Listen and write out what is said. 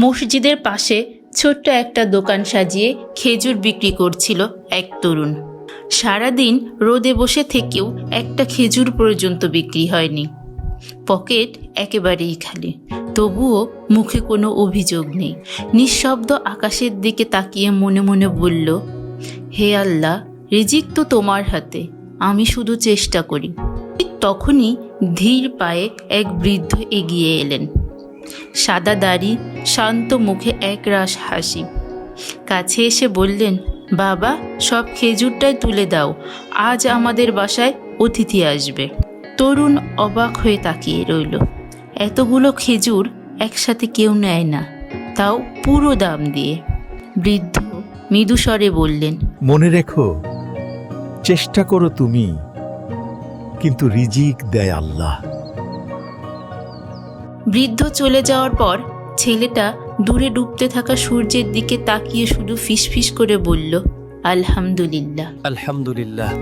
মসজিদের পাশে ছোট্ট একটা দোকান সাজিয়ে খেজুর বিক্রি করছিল এক তরুণ। সারাদিন রোদে বসে থেকেও একটা খেজুর পর্যন্ত বিক্রি হয়নি। পকেট একেবারেই খালি। তবুও মুখে কোনো অভিযোগ নেই। নিঃশব্দ আকাশের দিকে তাকিয়ে মনে মনে বলল, হে আল্লাহ, রিজিক তো তোমার হাতে। আমি শুধু চেষ্টা করি। তখনই ধীর পায়ে এক বৃদ্ধ এগিয়ে এলেন। সাদা দাড়ি, শান্ত মুখে এক একরাশ হাসি। কাছে এসে বললেন, বাবা, সব খেজুরটাই তুলে দাও, আজ আমাদের বাসায় অতিথি আসবে। তরুণ অবাক হয়ে তাকিয়ে রইল। এতগুলো খেজুর একসাথে কেউ নেয় না, তাও পুরো দাম দিয়ে। বৃদ্ধ মৃদুস্বরে বললেন, মনে রেখো, চেষ্টা করো তুমি, কিন্তু রিজিক দেয় আল্লাহ। বৃদ্ধ চলে যাওয়ার পর ছেলেটা দূরে ডুবতে থাকা সূর্যের দিকে তাকিয়ে শুধু ফিসফিস করে বলল, আলহামদুলিল্লাহ। আলহামদুলিল্লাহ।